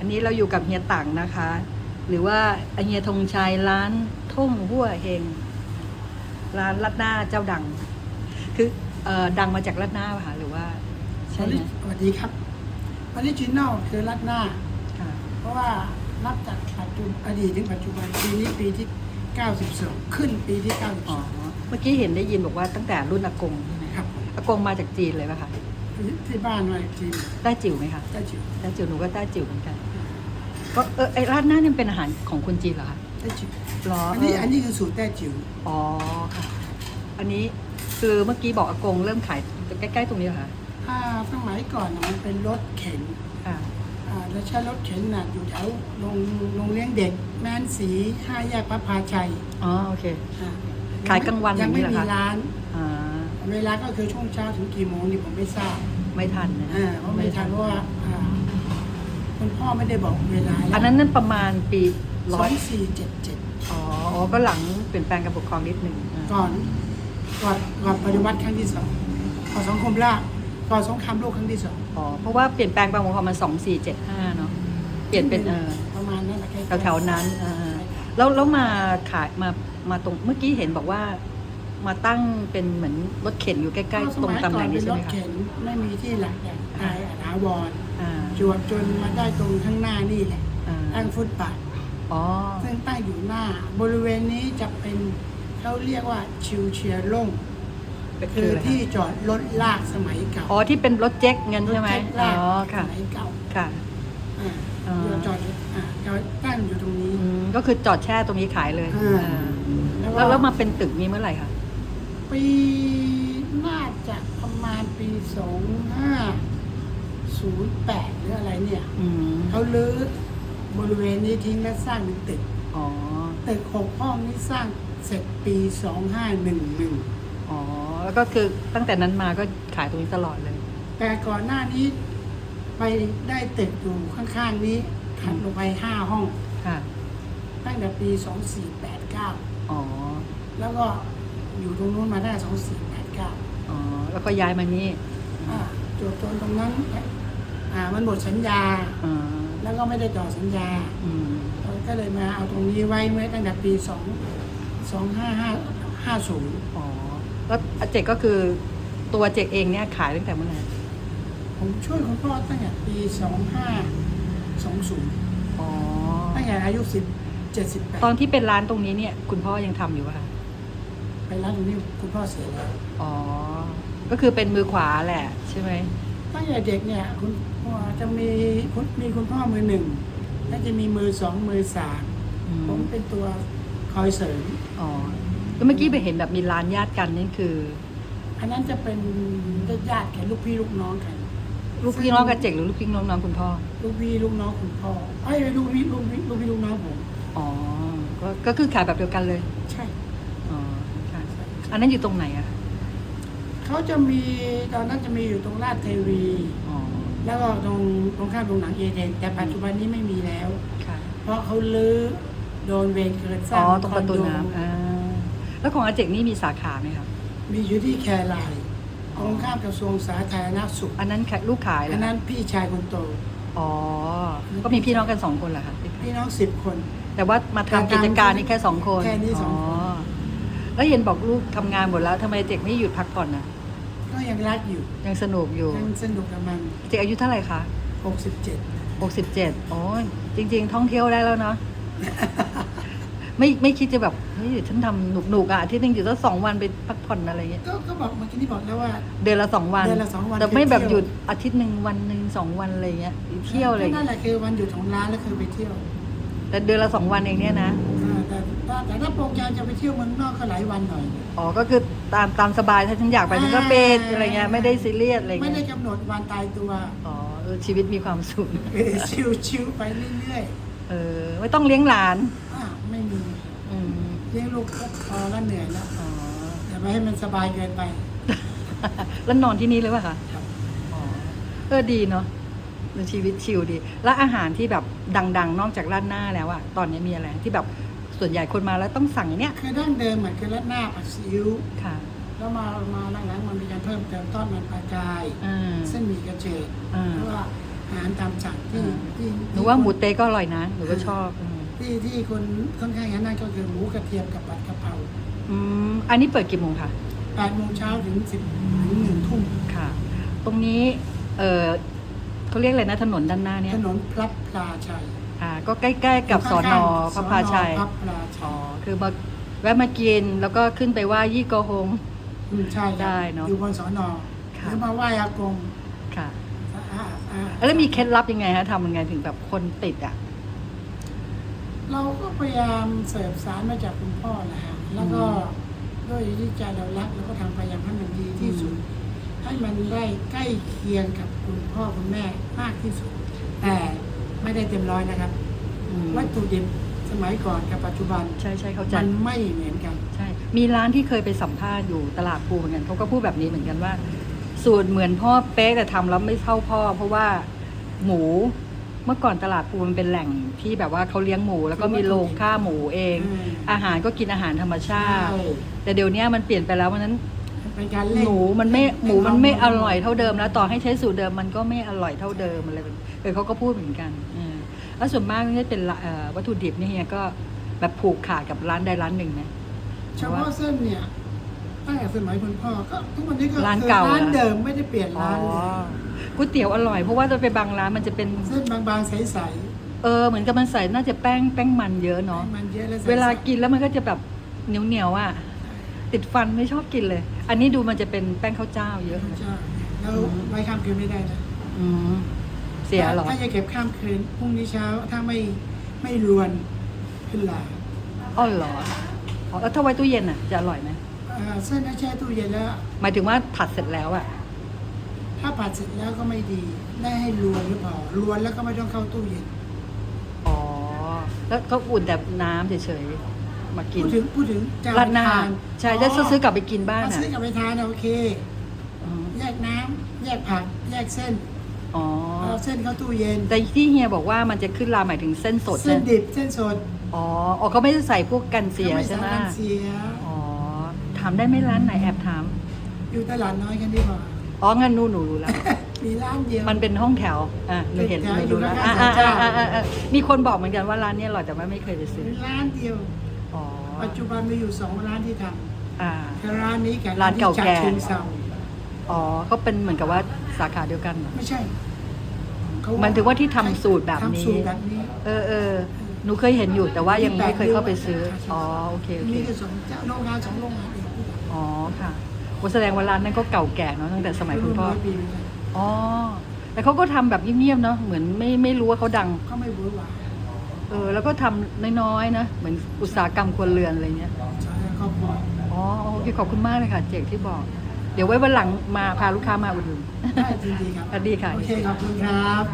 อันนี้เราอยู่กับเฮียต่างนะคะ หรือว่าเฮียธงชัยร้านทุ่งหัวเฮงร้านลัดหน้าเจ้าดัง คือเอ่อดังมาจากลัดหน้าป่ะคะหรือว่า ใช่ไหมสวัสดีครับออริจินัลคือรัดหน้า ค่ะ เพราะว่านับจากปัจจุบันอดีตถึงปัจจุบันปีนี้ปีที่ 92 ขึ้นปีที่ อ๋อเมื่อกี้เห็นได้ยินบอกว่าตั้งแต่รุ่นอากงใช่ไหม92ครับอากงมาจากจีนเลยป่ะคะที่ที่บ้านมาอีกทีใต้จิ๋วไหมคะ ได้จิ๋วใต้จิ๋วหนูก็ใต้จิ๋วเหมือนกัน ก็เออไอ้ราดหน้าเนี่ยเป็นอาหารของคนจีนเหรอคะได้จิ๋วหรออัอันนี้อันนี้คือสูตรแต้จิ๋วอ๋อค่ะ อันนี้คือเมื่อกี้บอกอากงเริ่มขายใกล้ๆตรงนี้เหรอคะถ้าสมัยก่อนน่ะมันเป็นรถเข็นค่ะ อ่าแล้วใช้รถเข็นน่ะอยู่แถวโรงโรงเลี้ยงเด็กแม่นสีห้าแยกพระพาชัยอ๋อโอเค อ่ขายกลางวันยังไม่อย่างนี้มีเหรอคะ ร้าน อ่าเวลาก็คือช่วงเช้าถึงกี่โมงนี่ผมไม่ทราบไม่ทันนะอ่าเพราะไม่ทันเพราะว่าอ่า คุณพ่อไม่ได้บอกเวลาอันนั้นนั่นประมาณปีสร้ออยงสี่เจ็ดเจ็ดอ๋ออ๋อก็หลังเปลี่ยนแปลงการปกครองนิดหนึ่งอ่าก่อนก่อนก่อนปฏิวัติครั้งที่สองก่อนสงครามโลกก่อนสงครามโลกครั้งที่สองอ๋อเพราะว่าเปลี่ยนแปลงการปกครองมันสองสี่เจ็ดห้าเนาะเปลี่ยนเป็นเออ ประมาณนั้นแหละใกล้ๆแถวๆนั้นอ่าแล้วแล้วมาขายมา มาตรง เมื่อกี้เห็นบอกว่า มาตั้งเป็นเหมือนรถเข็นอยู่ใกล้ ๆ ตรงตำแหน่งนี้ใช่ไหมสยก่อคะเป็รถเข็นไม่มีที่หลักอย่างตายอาถาวร อ่า จวบจนมาได้ตรงข้างหน้านี่แหละอ่าตั้งฟุตบาทอ๋อซึ่งตั้งอยู่หน้า บริเวณนี้จะเป็นเขาเรียกว่าชิวเชียร์ล่งคืออะไรคะที่จอดรถลากสมัยเก่าอ๋อที่เป็นรถเจ๊กเงินใช่ไหมรถเจ็ตอ๋ลากอค่ะสมัยเก่าค่ะ อ่าอ่าเดี๋ยวจอดอยู่อ่าจอดตั้งอยู่ตรงนี้ อืมก็คือจอดแช่ตรงนี้ขายเลยอ่า อ่าแล้วก็แล้วแล้วมาเป็นตึกนี้เมื่อไหร่คะปีน่าจะประมาณปีสองห้า ศูนย์แปดหรืออะไรเนี่ยอืมเขาลื้อบริเวณนี้ทิ้งและสร้างเป็นตึกอ๋อตึกหกห้องนี้สร้างเสร็จปีสองห้าหนึ่งหนึ่งอ๋อแล้วก็คือตั้งแต่นั้นมาก็ขายตรงนี้ตลอดเลย แต่ก่อนหน้านี้ไปได้ตึกอยู่ข้างๆนี้ถัดลงไปห้าห้อง ค่ะ ตั้งแต่ปีสองสี่แปดเก้าอ๋อ แล้วก็อยู่ตรงนู้นมาได้สองสี่แปดเก้าอ๋อ แล้วก็ย้ายมานี่จบจนตรงนั้น อ่ามันหมดสัญญา อ่าแล้วก็ไม่ได้ต่อสัญญาอืมเราก็เลยมาเอาตรงนี้ไว้เมื่อตั้งแต่ปีสองสองห้าห้าห้าศูนย์อ๋อแล้วอาเจกก็คือตัวเจกเองเนี่ยขายตั้งแต่เมื่อไหร่ผมช่วยคุณพ่อตั้งแต่ปีสองห้าสองศูนย์อ๋อตั้งแต่อายุสิบเจ็ดสิบแปดตอนที่เป็นร้านตรงนี้เนี่ยคุณพ่อยังทำอยู่ป่ะคะไปร้านตรงนี้คุณพ่อเสียแล้ว อ๋อก็คือเป็นมือขวาแหละใช่ไหม ตั้งแต่เด็กเนี่ยคุณพ่อจะมีคุณมีคุณพ่อมือหนึ่งแล้วจะมีมือสองมือสามอืมผมเป็นตัวคอยเสริม อ๋อแล้วเมื่อกี้ไปเห็นแบบมีร้านญาติกันนี่คืออันนั้นจะเป็นญาติๆกันลูกพี่ลูกน้องกัน ลูกพี่น้องกับเจกหรือลูกพี่น้องน้องคุณพ่อ ลูกพี่ลูกน้องคุณพ่อไอ้ยลูกพี่ลูกพี่ลูกพี่ลูกน้องผม อ๋อ ก็ก็คือขายแบบเดียวกันเลย ใช่ อ๋อค่ะอันนั้นอยู่ตรงไหนอะ เขาจะมีตอนนั้นจะมีอยู่ตรงลาดเทวี อ๋อแล้วก็ตรงตรงข้ามโรงหนังเอเดนแต่ปัจจุบันนี้ไม่มีแล้ว ค่ะเพราะเขาลื้อโดนเวรเกินสร้าอ๋งอตรงประตูคอโดน้ำอ่าแล้วของอาเจกนี่มีสาขาไหมครับมีอยู่ที่แครายตรงข้ามกระทรวงสาธารณสุขอันนั้นขายลูกขายเหรอัอนนั้นพี่ชายคนโต อ๋อ ก็มีพี่น้องกันสองคนเหรอคะพี่น้องสิบคน แต่ว่ามาทำกิจการนี่แค่สองคนแค่นี้สองคน แล้วเห็นบอกลูกทำงานหมดแล้วทำไมเจกไม่หยุดพักผ่อนนะ ก็ยังรักอยู่ยังสนุกอยู่ยังสนุกกับมันเจกอายุเท่าไหร่คะ67หกสิบเจ็ดโอ้ยจริง ๆ ท่องเที่ยวได้แล้วเนาะไม่ไม่คิดจะแบบเฮ้ยเดี๋ยวฉันทำหนุกๆอะอาที่นึงอยู่สักสองวันไปพักผ่อนอะไรเงี้ยก็ก็บอกเมื่อกี้นี่บอกแล้วว่า เดือนละสองวัน เดือนละสองวันแต่ไม่แบบไปหเที่ยุยวดอาทิตย์หนึ่งวันหนึ่งสองวันอะไรเงี้ยเที่ยวอะไรนั่เงี้นยแหละคือวันหยุดของร้านแล้วคือไปเที่ยวแต่เดือนละสองวันเองเนี่ยนะ อ่าแต่แต่แต่ถ้าโปรแกรมจะไปเที่ยวเมืองนอกก็หลายวันหน่อย อ๋อ ก็คือตามตามสบายถ้าฉันอยากไปฉันก็เป็นอะไรเงี้ยไม่ได้ซีเรียสอะไรไม่เงี้ได้ยกำหนดวันตายตัวอ๋อเออชีวิตมีความสุข เออชิวๆไปเรื่อยเออ ไม่ต้องเลี้ยงหลาน ๆอ่าไม่มีอืมเลี้ยงลูกก็พอแล้วเหนื่อยแล้วอ๋อ แต่ไม่ให้มันสบายเกินไป แล้วนอนที่นี่เลยป่ะคะครับ อ๋อเออดีเนาะเป็นชีวิตชิลดี แล้วอาหารที่แบบดัง ๆ นอกจากร้านหน้าแล้วอะตอนนี้มีอะไรที่แบบ ส่วนใหญ่คนมาแล้วต้องสั่งอันเนี้ยคือดั้งเดิมเหมือนคือรัดหน้าผัดซีอิ๊วค่ะ แล้วมามาหลังๆมันมีการเพิ่มเติมทอดมันปลากายอ่าเส้นหมี่กระเฉดอ่าเพราะว่าอาหารตามสั่งที่ที่หนูว่าหมูเต๊ะก็อร่อยนะหนูก็ชอบอืมที่ที่คนค่อนข้างอย่างนั้นก็คือหมูกระเทียมกับผัดกะเพราอืมอันนี้เปิดกี่โมงคะแปดโมงเช้าถึงสิบถึงหนึ่งทุ่มค่ะ ตรงนี้เออเขาเรียกอะไรนะถนนด้านหน้าเนี่ยถนนพลับพลาชัย อ่าก็ใกล้ๆกับสอนอพระพาชัยสอนอพระพลาชัอ๋อยคือมาแวะมากินแล้วก็ขึ้นไปไหว่ายี่โกหงอืมใช่ครับได้เนอะอยู่บนสอนอค่ะหรือมาไหว้อากงค่ะ อ่าอ่าแล้วมีเคล็ดลับยังไงฮะทำยังไงถึงแบบคนติดอะ เราก็พยายามเสิร์ฟสารมาจากคุณพ่อนะฮะแล้วก็ด้วยที่ใจเรารักเราก็ทำพยายามให้มันดีที่สุด ให้มันได้ใกล้เคียงกับคุณพ่อคุณแม่มากที่สุด แต่ ไม่ได้เต็มร้อยนะครับ อืมวัตถุดิบสมัยก่อนกับปัจจุบันใช่ใช่เข้าใจ มันไม่เหมือนกัน ใช่ มีร้านที่เคยไปสัมภาษณ์อยู่ตลาดภูเหมือนกันเขาก็พูดแบบนี้เหมือนกันว่า สูตรเหมือนพ่อเป๊ะแต่ทำแล้วไม่เท่าพ่อ เพราะว่าหมูเมื่อก่อนตลาดภูมันเป็นแหล่งที่แบบว่าเขาเลี้ยงหมู แล้วก็มีโรงฆ่าหมูเอง อืม อาหารก็กินอาหารธรรมชาติใช่แต่เดี๋ยวนี้มันเปลี่ยนไปแล้ววันนั้น เป็นการเล่นหมูมันไม่หมูมันไม่อร่อยเท่าเท่าเดิมแล้วต่อให้ใช้สูตรเดิมมันก็ไม่อร่อยเท่าเดิมอะไรแบบเออเขาก็พูดเหมือนกันเออ แล้วส่วนมากนี่เป็นละเอ่อวัตถุดิบเนี่ยเฮียก็แบบผูกขาดกับร้านใดร้านหนึ่งนะเฉพาะเส้นเนี่ยตั้งแต่สมัยคุณพ่อก็ทุกวันนี้ก็ร้านเก่าร้านเหรอเดิมไม่ได้เปลี่ยนอ๋อร้านเลยก๋วยเตี๋ยวอร่อยเพราะว่าจะไปบางร้านมันจะเป็นเส้นบางๆใสเออเหมือนกับมันใส่น่าจะแป้งแป้งมันเยอะๆเนาะมันเยอะแล้วใสๆเวลากินแล้วมันก็จะแบบเหนียวเหนียวๆอะติดฟันไม่ชอบกินเลย อันนี้ดูมันจะเป็นแป้งข้าวเจ้าเยอะใช่แล้วไว้ข้ามคืนไม่ได้นะอืม เสียเหรอ ถ้าจะเก็บข้ามคืนพรุ่งนี้เช้าถ้าไม่ไม่รวนขึ้นลาอ้อเหรออ๋อแล้วถ้าไว้ตู้เย็นอะจะอร่อยไหมเอ่อเส้นถ้าแช่ตู้เย็นแล้ว หมายถึงว่าผัดเสร็จแล้วอะ ถ้าผัดเสร็จแล้วก็ไม่ดี ได้ให้รวนหรือเปล่ารวนแล้วก็ไม่ต้องเข้าตู้เย็นอ๋อ แล้วก็อุ่นแต่น้ำเฉยๆ มากินพูดถึงพูดถึงจะราดหน้าทนใช่แล้วซื้อกลับไปกินบ้านถ้าอะซื้อกลับไปทานโอเคอืมแยกน้ำแยกผัก แยกเส้น อ๋อ เอาเส้นเข้าตู้เย็นแต่ที่เฮียบอกว่ามันจะขึ้นราหมายถึงเส้นสดเส้นใช่ไหมดิบเส้นสดอ๋ออ๋อเขาไม่ได้ใส่พวกกันเสียก็ไม่ใช่ไหมสามารถเสีย อ๋อ ถามได้ไหมร้านไหนแอบถาม อยู่ตลาดน้อยกันดีกว่า อ๋อ งั้นหนูหนูรู้แล้ว มีร้านเดียว มันเป็นห้องแถว อะหนูเห็นเป็นหแถนูวดูแล้วอยู่อะข้าอะงๆอะอะอะมีคนบอกเหมือนกันว่าร้านเนี้อร่อยแต่ว่าไม่เคยไปซื้อ มีร้านเดียว อ๋อ ปัจจุบันมีอยู่สองร้านที่ทอ่าำคือร้านนี้กับร้านเก่าแก่ที่ฉะเชิงเซา อ๋อ ก็เป็นเหมือนกับว่า สาขาเดียวกันเหรอไม่ใช่เขหมันถึงว่าที่ทำสูตรแบบนี้ทำสูตรแบบนี้เออเออหนูเคยเห็นอยู่แต่ว่ายังไม่เคยเข้าไปซื้อ อ๋อโอเคโอเค มีแค่สองเจ้าโรงงานสองโรงงานเองอ๋อค่ะโอ้แสดงว่าร้านนั้นก็เก่าแก่เนาะตั้งแต่สมัยคุณพ่อ ร้อยปีเหมือนกันอ๋อ แต่เขาก็ทำแบบเงียบๆเนาะ เหมือนไม่ไม่รู้ว่าเขาดังก็ไม่บุ่นวายเออ แล้วก็ทำน้อยๆนะ เหมือนอุตสาหกรรมครัวเรือนอะไรเงี้ย ใช่ครอบครัวอ๋อโอเคขอบคุณมากเลยค่ะ เจกที่บอก เดี๋ยวไว้วันหลังมาพาลูกค้ามาอุดหนุนได้จริงๆครับสวัสดีค่ะ โอเคขอบคุณครับ